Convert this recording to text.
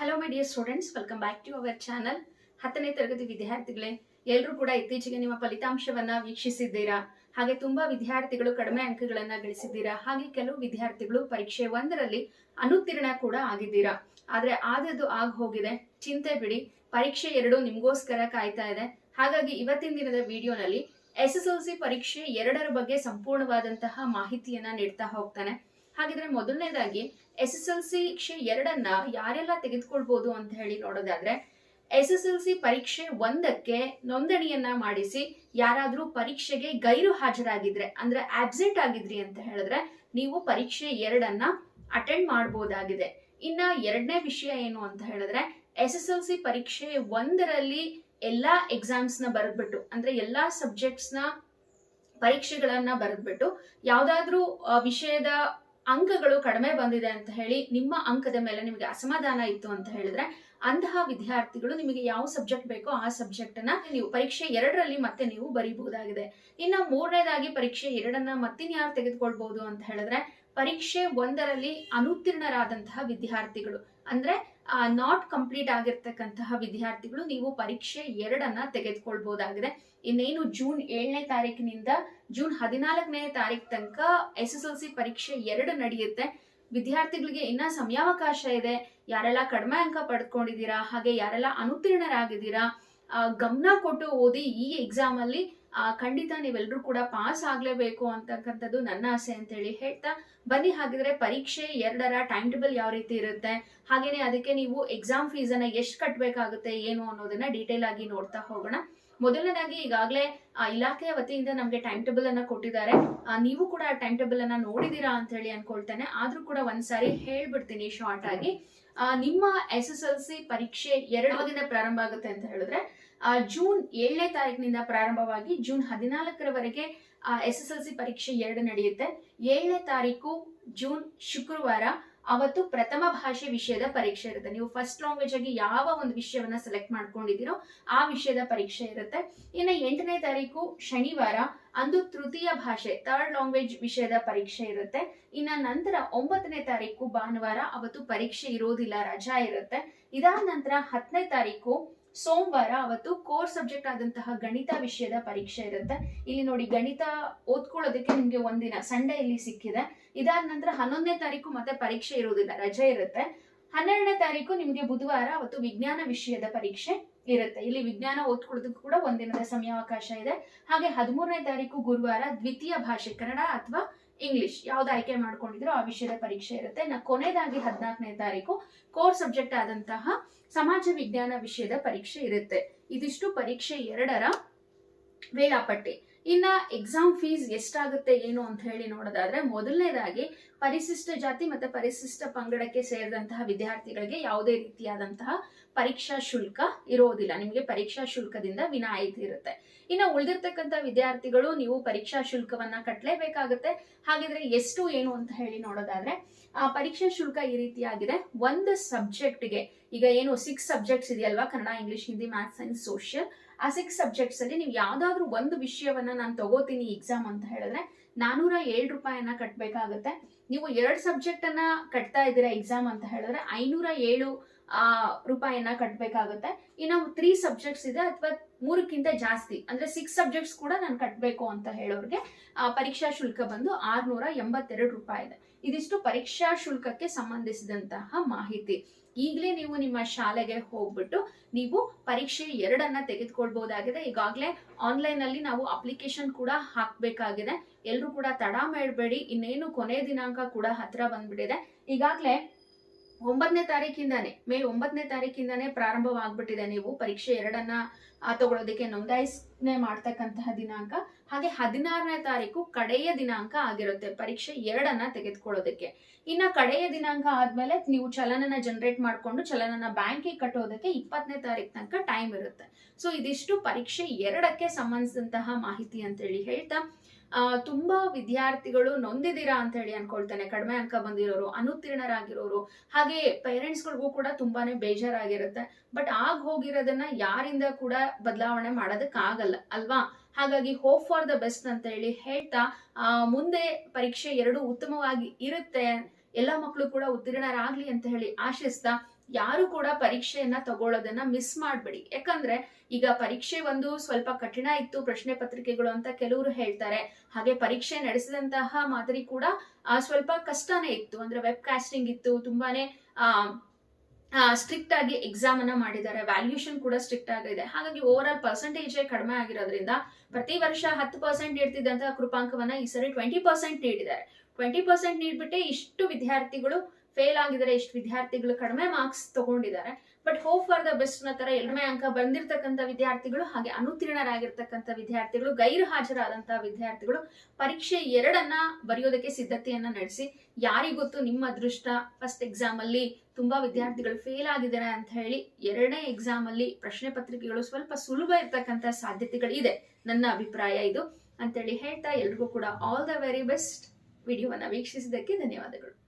Hello my dear students welcome back to our channel ಹತ್ತನೇ ತರಗತಿ ವಿದ್ಯಾರ್ಥಿಗಳೇ ಎಲ್ಲರೂ ಕೂಡ ಇತ್ತೀಚೆಗೆ ನಿಮ್ಮ ಫಲಿತಾಂಶವನ್ನ ವೀಕ್ಷಿಸಿದ್ದೀರಾ? ಹಾಗೆ ತುಂಬಾ ವಿದ್ಯಾರ್ಥಿಗಳು ಕಡಿಮೆ ಅಂಕಗಳನ್ನ ಗಳಿಸಿದ್ದೀರಾ? ಹಾಗೆ ಕೆಲವು ವಿದ್ಯಾರ್ಥಿಗಳು ಪರೀಕ್ಷೆ ಒಂದರಲ್ಲಿ ಅನುತ್ತೀರ್ಣ ಕೂಡ ಆಗಿದ್ದೀರಾ? ಆದ್ರೆ ಆದದ್ದು ಆಗ ಹೋಗಿದೆ. ಚಿಂತೆ ಬಿಡಿ. ಪರೀಕ್ಷೆ ಎರಡು ನಿಮಗೋಸ್ಕರ ಕಾಯ್ತಾ ಇದೆ. ಹಾಗಾಗಿ ಇವತ್ತಿನ ದಿನದ ವಿಡಿಯೋನಲ್ಲಿ ಎಸ್ ಎಸ್ ಎಲ್ ಸಿ ಪರೀಕ್ಷೆ ಎರಡರ ಬಗ್ಗೆ ಸಂಪೂರ್ಣವಾದಂತಹ ಮಾಹಿತಿಯನ್ನ ನೀಡ್ತಾ ಹೋಗ್ತಾನೆ. ಹಾಗಿದ್ರೆ ಮೊದಲನೇದಾಗಿ ಎಸ್ ಎಸ್ ಎಲ್ ಸಿ ಪರೀಕ್ಷೆ ಎರಡನ್ನ ಯಾರೆಲ್ಲ ತೆಗೆದುಕೊಳ್ಬಹುದು ಅಂತ ಹೇಳಿ ನೋಡೋದಾದ್ರೆ, ಎಸ್ ಎಸ್ ಎಲ್ ಸಿ ಪರೀಕ್ಷೆ ಒಂದಕ್ಕೆ ನೋಂದಣಿಯನ್ನ ಮಾಡಿಸಿ ಯಾರಾದ್ರೂ ಪರೀಕ್ಷೆಗೆ ಗೈರು ಹಾಜರಾಗಿದ್ರೆ, ಅಂದ್ರೆ ಆಬ್ಸೆಂಟ್ ಆಗಿದ್ರಿ ಅಂತ ಹೇಳಿದ್ರೆ ನೀವು ಪರೀಕ್ಷೆ ಎರಡನ್ನ ಅಟೆಂಡ್ ಮಾಡಬಹುದಾಗಿದೆ ಇನ್ನ ಎರಡನೇ ವಿಷಯ ಏನು ಅಂತ ಹೇಳಿದ್ರೆ, ಎಸ್ ಎಸ್ ಎಲ್ ಸಿ ಪರೀಕ್ಷೆ ಒಂದರಲ್ಲಿ ಎಲ್ಲಾ ಎಕ್ಸಾಮ್ಸ್ನ ಬರೆದ್ಬಿಟ್ಟು, ಅಂದ್ರೆ ಎಲ್ಲಾ ಸಬ್ಜೆಕ್ಟ್ಸ್ನ ಪರೀಕ್ಷೆಗಳನ್ನ ಬರೆದ್ಬಿಟ್ಟು, ಯಾವ್ದಾದ್ರೂ ವಿಷಯದ ಅಂಕಗಳು ಕಡಿಮೆ ಬಂದಿದೆ ಅಂತ ಹೇಳಿ ನಿಮ್ಮ ಅಂಕದ ಮೇಲೆ ನಿಮಗೆ ಅಸಮಾಧಾನ ಇತ್ತು ಅಂತ ಹೇಳಿದ್ರೆ ಅಂತಹ ವಿದ್ಯಾರ್ಥಿಗಳು ನಿಮಗೆ ಯಾವ ಸಬ್ಜೆಕ್ಟ್ ಬೇಕೋ ಆ ಸಬ್ಜೆಕ್ಟ್ ಅನ್ನ ನೀವು ಪರೀಕ್ಷೆ ಎರಡರಲ್ಲಿ ಮತ್ತೆ ನೀವು ಬರೀಬಹುದಾಗಿದೆ. ಇನ್ನ ಮೂರನೇದಾಗಿ ಪರೀಕ್ಷೆ ಎರಡನ್ನ ಮತ್ತಿನ್ಯಾರು ತೆಗೆದುಕೊಳ್ಬಹುದು ಅಂತ ಹೇಳಿದ್ರೆ ಪರೀಕ್ಷೆ ಒಂದರಲ್ಲಿ ಅನುತ್ತೀರ್ಣರಾದಂತಹ ವಿದ್ಯಾರ್ಥಿಗಳು. ಅಂದ್ರೆ ನಾಟ್ ಕಂಪ್ಲೀಟ್ ಆಗಿರ್ತಕ್ಕಂತಹ ವಿದ್ಯಾರ್ಥಿಗಳು ನೀವು ಪರೀಕ್ಷೆ ಎರಡನ್ನ ತೆಗೆದುಕೊಳ್ಬಹುದಾಗಿದೆ ಇನ್ನೇನು ಜೂನ್ ಏಳನೇ ತಾರೀಕಿನಿಂದ ಜೂನ್ ಹದಿನಾಲ್ಕನೇ ತಾರೀಕು ತನಕ ಎಸ್ ಎಸ್ ಎಲ್ ಸಿ ಪರೀಕ್ಷೆ ಎರಡು ನಡೆಯುತ್ತೆ. ವಿದ್ಯಾರ್ಥಿಗಳಿಗೆ ಇನ್ನ ಸಮಯಾವಕಾಶ ಇದೆ. ಯಾರೆಲ್ಲ ಕಡಿಮೆ ಅಂಕ ಪಡ್ಕೊಂಡಿದ್ದೀರಾ, ಹಾಗೆ ಯಾರೆಲ್ಲ ಅನುತ್ತೀರ್ಣರಾಗಿದ್ದೀರಾ ಗಮನ ಕೊಟ್ಟು ಓದಿ ಈ ಎಕ್ಸಾಮ್ ಅಲ್ಲಿ ಖಂಡಿತ ನೀವೆಲ್ಲರೂ ಕೂಡ ಪಾಸ್ ಆಗಲೇಬೇಕು ಅಂತಕ್ಕಂಥದ್ದು ನನ್ನ ಆಸೆ ಅಂತ ಹೇಳಿ ಹೇಳ್ತಾ ಬನ್ನಿ. ಹಾಗಿದ್ರೆ ಪರೀಕ್ಷೆ ಎರಡರ ಟೈಮ್ ಟೇಬಲ್ ಯಾವ ರೀತಿ ಇರುತ್ತೆ? ಹಾಗೇನೆ ಅದಕ್ಕೆ ನೀವು ಎಕ್ಸಾಮ್ ಫೀಸನ್ನು ಎಷ್ಟು ಕಟ್ಟಬೇಕಾಗುತ್ತೆ ಏನು ಅನ್ನೋದನ್ನ ಡೀಟೇಲ್ ಆಗಿ ನೋಡ್ತಾ ಹೋಗೋಣ. ಮೊದಲನೇದಾಗಿ ಈಗಾಗಲೇ ಇಲಾಖೆಯ ವತಿಯಿಂದ ನಮಗೆ ಟೈಮ್ ಟೇಬಲ್ ಅನ್ನ ಕೊಟ್ಟಿದ್ದಾರೆ. ನೀವು ಕೂಡ ಆ ಟೈಮ್ ಟೇಬಲ್ ಅನ್ನ ನೋಡಿದೀರಾ ಅಂತ ಹೇಳಿ ಅನ್ಕೊಳ್ತೇನೆ. ಆದ್ರೂ ಕೂಡ ಒಂದ್ಸಾರಿ ಹೇಳ್ಬಿಡ್ತೀನಿ ಶಾರ್ಟ್ ಆಗಿ. ನಿಮ್ಮ ಎಸ್ ಎಸ್ ಎಲ್ ಸಿ ಪರೀಕ್ಷೆ ಎರಡು ದಿನ ಪ್ರಾರಂಭ ಆಗುತ್ತೆ ಅಂತ ಹೇಳಿದ್ರೆ ಜೂನ್ ಏಳನೇ ತಾರೀಕಿನಿಂದ ಪ್ರಾರಂಭವಾಗಿ ಜೂನ್ ಹದಿನಾಲ್ಕರವರೆಗೆ ಎಸ್ ಎಸ್ ಎಲ್ ಸಿ ಪರೀಕ್ಷೆ ಎರಡು ನಡೆಯುತ್ತೆ. ಏಳನೇ ತಾರೀಕು ಜೂನ್ ಶುಕ್ರವಾರ, ಅವತ್ತು ಪ್ರಥಮ ಭಾಷೆ ವಿಷಯದ ಪರೀಕ್ಷೆ ಇರುತ್ತೆ. ನೀವು ಫಸ್ಟ್ ಲ್ಯಾಂಗ್ವೇಜ್ ಆಗಿ ಯಾವ ಒಂದು ವಿಷಯವನ್ನ ಸೆಲೆಕ್ಟ್ ಮಾಡ್ಕೊಂಡಿದ್ದೀರೋ ಆ ವಿಷಯದ ಪರೀಕ್ಷೆ ಇರುತ್ತೆ. ಇನ್ನು ಎಂಟನೇ ತಾರೀಕು ಶನಿವಾರ, ಅಂದು ತೃತೀಯ ಭಾಷೆ ಥರ್ಡ್ ಲ್ಯಾಂಗ್ವೇಜ್ ವಿಷಯದ ಪರೀಕ್ಷೆ ಇರುತ್ತೆ. ಇನ್ನ ನಂತರ ಒಂಬತ್ತನೇ ತಾರೀಕು ಭಾನುವಾರ, ಅವತ್ತು ಪರೀಕ್ಷೆ ಇರೋದಿಲ್ಲ, ರಜಾ ಇರುತ್ತೆ. ಇದಾದ ನಂತರ ಹತ್ತನೇ ತಾರೀಕು ಸೋಮವಾರ ಅವತ್ತು ಕೋರ್ ಸಬ್ಜೆಕ್ಟ್ ಆದಂತಹ ಗಣಿತ ವಿಷಯದ ಪರೀಕ್ಷೆ ಇರುತ್ತೆ. ಇಲ್ಲಿ ನೋಡಿ ಗಣಿತ ಓದ್ಕೊಳ್ಳೋದಕ್ಕೆ ನಿಮ್ಗೆ ಒಂದಿನ ಸಂಡೇ ಇಲ್ಲಿ ಸಿಕ್ಕಿದೆ. ಇದಾದ ನಂತರ ಹನ್ನೊಂದನೇ ತಾರೀಕು ಮತ್ತೆ ಪರೀಕ್ಷೆ ಇರೋದಿಲ್ಲ ರಜೆ ಇರುತ್ತೆ. ಹನ್ನೆರಡನೇ ತಾರೀಕು ನಿಮ್ಗೆ ಬುಧವಾರ ಅವತ್ತು ವಿಜ್ಞಾನ ವಿಷಯದ ಪರೀಕ್ಷೆ ಇರುತ್ತೆ. ಇಲ್ಲಿ ವಿಜ್ಞಾನ ಓದ್ಕೊಳ್ಳೋದಕ್ಕೂ ಕೂಡ ಒಂದಿನದ ಸಮಯಾವಕಾಶ ಇದೆ. ಹಾಗೆ ಹದಿಮೂರನೇ ತಾರೀಕು ಗುರುವಾರ ದ್ವಿತೀಯ ಭಾಷೆ ಕನ್ನಡ ಅಥವಾ ಇಂಗ್ಲಿಷ್ ಯಾವ್ದು ಆಯ್ಕೆ ಮಾಡ್ಕೊಂಡಿದ್ರು ಆ ವಿಷಯದ ಪರೀಕ್ಷೆ ಇರುತ್ತೆ. ನಾ ಕೊನೆಯದಾಗಿ ಹದಿನಾಲ್ಕನೇ ತಾರೀಕು ಕೋರ್ ಸಬ್ಜೆಕ್ಟ್ ಆದಂತಹ ಸಮಾಜ ವಿಜ್ಞಾನ ವಿಷಯದ ಪರೀಕ್ಷೆ ಇರುತ್ತೆ. ಇದಿಷ್ಟು ಪರೀಕ್ಷೆ ಎರಡರ ವೇಳಾಪಟ್ಟಿ. ಇನ್ನ ಎಕ್ಸಾಮ್ ಫೀಸ್ ಎಷ್ಟಾಗುತ್ತೆ ಏನು ಅಂತ ಹೇಳಿ ನೋಡೋದಾದ್ರೆ ಮೊದಲನೇದಾಗಿ ಪರಿಶಿಷ್ಟ ಜಾತಿ ಮತ್ತೆ ಪರಿಶಿಷ್ಟ ಪಂಗಡಕ್ಕೆ ಸೇರಿದಂತಹ ವಿದ್ಯಾರ್ಥಿಗಳಿಗೆ ಯಾವುದೇ ರೀತಿಯಾದಂತಹ ಪರೀಕ್ಷಾ ಶುಲ್ಕ ಇರೋದಿಲ್ಲ. ನಿಮಗೆ ಪರೀಕ್ಷಾ ಶುಲ್ಕದಿಂದ ವಿನಾಯಿತಿ ಇರುತ್ತೆ. ಇನ್ನು ಉಳಿದಿರ್ತಕ್ಕಂಥ ವಿದ್ಯಾರ್ಥಿಗಳು ನೀವು ಪರೀಕ್ಷಾ ಶುಲ್ಕವನ್ನ ಕಟ್ಟಲೇಬೇಕಾಗುತ್ತೆ ಹಾಗಿದ್ರೆ ಎಷ್ಟು ಏನು ಅಂತ ಹೇಳಿ ನೋಡೋದಾದ್ರೆ ಆ ಪರೀಕ್ಷಾ ಶುಲ್ಕ ಈ ರೀತಿಯಾಗಿದೆ. ಒಂದು ಸಬ್ಜೆಕ್ಟ್ಗೆ ಈಗ ಏನು ಸಿಕ್ಸ್ ಸಬ್ಜೆಕ್ಟ್ಸ್ ಇದೆಯಲ್ವಾ? Kannada English Hindi maths science social ಆ ಸಿಕ್ಸ್ ಸಬ್ಜೆಕ್ಟ್ಸ್ ಅಲ್ಲಿ ನೀವು ಯಾವ್ದಾದ್ರು ಒಂದು ವಿಷಯವನ್ನ ನಾನು ತಗೋತೀನಿ ಎಕ್ಸಾಮ್ ಅಂತ ಹೇಳಿದ್ರೆ ನಾನೂರ ಏಳು ರೂಪಾಯಿಯನ್ನ ಕಟ್ಟಬೇಕಾಗುತ್ತೆ ನೀವು ಎರಡು ಸಬ್ಜೆಕ್ಟ್ ಅನ್ನ ಕಟ್ತಾ ಇದ್ದೀರಾ ಎಕ್ಸಾಮ್ ಅಂತ ಹೇಳಿದ್ರೆ ಐನೂರ ಏಳು ರೂಪಾಯಿಯನ್ನ ಕಟ್ಟಬೇಕಾಗುತ್ತೆ ಇನ್ನು ತ್ರೀ ಸಬ್ಜೆಕ್ಟ್ಸ್ ಇದೆ ಅಥವಾ ಮೂರಕ್ಕಿಂತ ಜಾಸ್ತಿ. ಅಂದ್ರೆ ಸಿಕ್ಸ್ ಸಬ್ಜೆಕ್ಟ್ಸ್ ಕೂಡ ನಾನು ಕಟ್ಟಬೇಕು ಅಂತ ಹೇಳೋರಿಗೆ ಪರೀಕ್ಷಾ ಶುಲ್ಕ ಬಂದು ಆರ್ನೂರ ಎಂಬತ್ತೆರಡು ರೂಪಾಯಿ ಇದೆ. ಇದಿಷ್ಟು ಪರೀಕ್ಷಾ ಶುಲ್ಕಕ್ಕೆ ಸಂಬಂಧಿಸಿದಂತಹ ಮಾಹಿತಿ. ಈಗಲೇ ನೀವು ನಿಮ್ಮ ಶಾಲೆಗೆ ಹೋಗ್ಬಿಟ್ಟು ನೀವು ಪರೀಕ್ಷೆ ಎರಡನ್ನ ತೆಗೆದುಕೊಳ್ಬಹುದಾಗಿದೆ ಈಗಾಗಲೇ ಆನ್ಲೈನ್ ಅಲ್ಲಿ ನಾವು ಅಪ್ಲಿಕೇಶನ್ ಕೂಡ ಹಾಕ್ಬೇಕಾಗಿದೆ. ಎಲ್ಲರೂ ಕೂಡ ತಡ ಮಾಡಬೇಡಿ. ಇನ್ನೇನು ಕೊನೆ ದಿನಾಂಕ ಕೂಡ ಹತ್ರ ಬಂದ್ಬಿಟ್ಟಿದೆ. ಈಗಾಗಲೇ ಒಂಬತ್ತನೇ ತಾರೀಕಿಂದಾನೆ, ಮೇ ಒಂಬತ್ತನೇ ತಾರೀಕಿಂದಾನೆ ಪ್ರಾರಂಭವಾಗ್ಬಿಟ್ಟಿದೆ ನೀವು. ಪರೀಕ್ಷೆ ಎರಡನ್ನ ತಗೊಳ್ಳೋದಕ್ಕೆ ನೋಂದಾಯಿಸನೆ ಮಾಡ್ತಕ್ಕಂತಹ ದಿನಾಂಕ. ಹಾಗೆ ಹದಿನಾರನೇ ತಾರೀಕು ಕಡೆಯ ದಿನಾಂಕ ಆಗಿರುತ್ತೆ, ಪರೀಕ್ಷೆ ಎರಡನ್ನ ತೆಗೆದುಕೊಳ್ಳೋದಕ್ಕೆ. ಇನ್ನ ಕಡೆಯ ದಿನಾಂಕ ಆದ್ಮೇಲೆ ನೀವು ಚಲನನ ಜನರೇಟ್ ಮಾಡಿಕೊಂಡು ಚಲನನ ಬ್ಯಾಂಕಿಗೆ ಕಟ್ಟೋದಕ್ಕೆ ಇಪ್ಪತ್ತನೇ ತಾರೀಕು ತನಕ ಟೈಮ್ ಇರುತ್ತೆ. ಸೊ ಇದಿಷ್ಟು ಪರೀಕ್ಷೆ ಎರಡಕ್ಕೆ ಸಂಬಂಧಿಸಿದಂತಹ ಮಾಹಿತಿ ಅಂತೇಳಿ ಹೇಳ್ತಾ ತುಂಬಾ ವಿದ್ಯಾರ್ಥಿಗಳು ನೊಂದಿದ್ದೀರಾ ಅಂತ ಹೇಳಿ ಅನ್ಕೊಳ್ತಾನೆ. ಕಡಿಮೆ ಅಂಕ ಬಂದಿರೋರು, ಅನುತ್ತೀರ್ಣರಾಗಿರೋರು, ಹಾಗೆ ಪೇರೆಂಟ್ಸ್ಗಳಿಗೂ ಕೂಡ ತುಂಬಾನೇ ಬೇಜಾರಾಗಿರುತ್ತೆ. ಬಟ್ ಆಗ ಹೋಗಿರೋದನ್ನ ಯಾರಿಂದ ಕೂಡ ಬದಲಾವಣೆ ಮಾಡೋದಕ್ಕಾಗಲ್ಲ, ಅಲ್ವಾ? ಹಾಗಾಗಿ ಹೋಪ್ ಫಾರ್ ದ ಬೆಸ್ಟ್ ಅಂತ ಹೇಳಿ ಹೇಳ್ತಾ ಮುಂದೆ ಪರೀಕ್ಷೆ ಎರಡು ಉತ್ತಮವಾಗಿ ಇರುತ್ತೆ. ಎಲ್ಲ ಮಕ್ಕಳು ಕೂಡ ಉತ್ತೀರ್ಣರಾಗ್ಲಿ ಅಂತ ಹೇಳಿ ಆಶಿಸ್ತಾ ಯಾರು ಕೂಡ ಪರೀಕ್ಷೆಯನ್ನ ತಗೊಳ್ಳೋದನ್ನ ಮಿಸ್ ಮಾಡಬೇಡಿ. ಯಾಕಂದ್ರೆ ಈಗ ಪರೀಕ್ಷೆ ಒಂದು ಸ್ವಲ್ಪ ಕಠಿಣ ಇತ್ತು, ಪ್ರಶ್ನೆ ಪತ್ರಿಕೆಗಳು ಅಂತ ಕೆಲವರು ಹೇಳ್ತಾರೆ. ಹಾಗೆ ಪರೀಕ್ಷೆ ನಡೆಸಿದಂತಹ ಮಾದರಿ ಕೂಡ ಸ್ವಲ್ಪ ಕಷ್ಟನೇ ಇತ್ತು. ಅಂದ್ರೆ ವೆಬ್ ಕಾಸ್ಟಿಂಗ್ ಇತ್ತು, ತುಂಬಾನೇ, ಆ ಸ್ಟ್ರಿಕ್ಟ್ ಆಗಿ ಎಕ್ಸಾಮ್ ಅನ್ನ ಮಾಡಿದ್ದಾರೆ. ವ್ಯಾಲ್ಯೂಷನ್ ಕೂಡ ಸ್ಟ್ರಿಕ್ಟ್ ಆಗಿದೆ ಹಾಗಾಗಿ ಓವರ್ ಆಲ್ ಪರ್ಸೆಂಟೇಜ್ ಕಡಿಮೆ ಆಗಿರೋದ್ರಿಂದ ಪ್ರತಿ ವರ್ಷ ಹತ್ತು ಪರ್ಸೆಂಟ್ ನೀಡ್ತಿದ್ದಂತಹ ಕೃಪಾಂಕವನ್ನ ಈ ಸರಿ ಟ್ವೆಂಟಿ ಪರ್ಸೆಂಟ್ ನೀಡಿದ್ದಾರೆ. ಟ್ವೆಂಟಿ ಪರ್ಸೆಂಟ್ ನೀಡ್ಬಿಟ್ಟೆ ಇಷ್ಟು ವಿದ್ಯಾರ್ಥಿಗಳು ಫೇಲ್ ಆಗಿದ್ದಾರೆ, ಇಷ್ಟು ವಿದ್ಯಾರ್ಥಿಗಳು ಕಡಿಮೆ ಮಾರ್ಕ್ಸ್ ತಗೊಂಡಿದ್ದಾರೆ. ಬಟ್ ಹೋಪ್ ಫಾರ್ ದ ಬೆಸ್ಟ್ನ ತರ ಎರಡನೇ ಅಂಕ ಬಂದಿರತಕ್ಕಂತ ವಿದ್ಯಾರ್ಥಿಗಳು ಹಾಗೆ ಅನುತ್ತೀರ್ಣರಾಗಿರ್ತಕ್ಕಂಥ ವಿದ್ಯಾರ್ಥಿಗಳು ಗೈರು ಹಾಜರಾದಂತಹ ವಿದ್ಯಾರ್ಥಿಗಳು ಪರೀಕ್ಷೆ ಎರಡನ್ನ ಬರೆಯೋದಕ್ಕೆ ಸಿದ್ಧತೆಯನ್ನ ನಡೆಸಿ. ಯಾರಿಗೊತ್ತು ನಿಮ್ಮ ಅದೃಷ್ಟ. ಫಸ್ಟ್ ಎಕ್ಸಾಮ್ ಅಲ್ಲಿ ತುಂಬಾ ವಿದ್ಯಾರ್ಥಿಗಳು ಫೇಲ್ ಆಗಿದ್ದಾರೆ ಅಂತ ಹೇಳಿ ಎರಡನೇ ಎಕ್ಸಾಮ್ ಅಲ್ಲಿ ಪ್ರಶ್ನೆ ಪತ್ರಿಕೆಗಳು ಸ್ವಲ್ಪ ಸುಲಭ ಇರ್ತಕ್ಕಂಥ ಸಾಧ್ಯತೆಗಳು ಇದೆ. ನನ್ನ ಅಭಿಪ್ರಾಯ ಇದು. ಅಂತೇಳಿ ಹೇಳ್ತಾ ಎಲ್ರಿಗೂ ಕೂಡ ಆಲ್ ದ ವೆರಿ ಬೆಸ್ಟ್ ವಿಡಿಯೋವನ್ನು ವೀಕ್ಷಿಸಿದ್ದಕ್ಕೆ ಧನ್ಯವಾದಗಳು.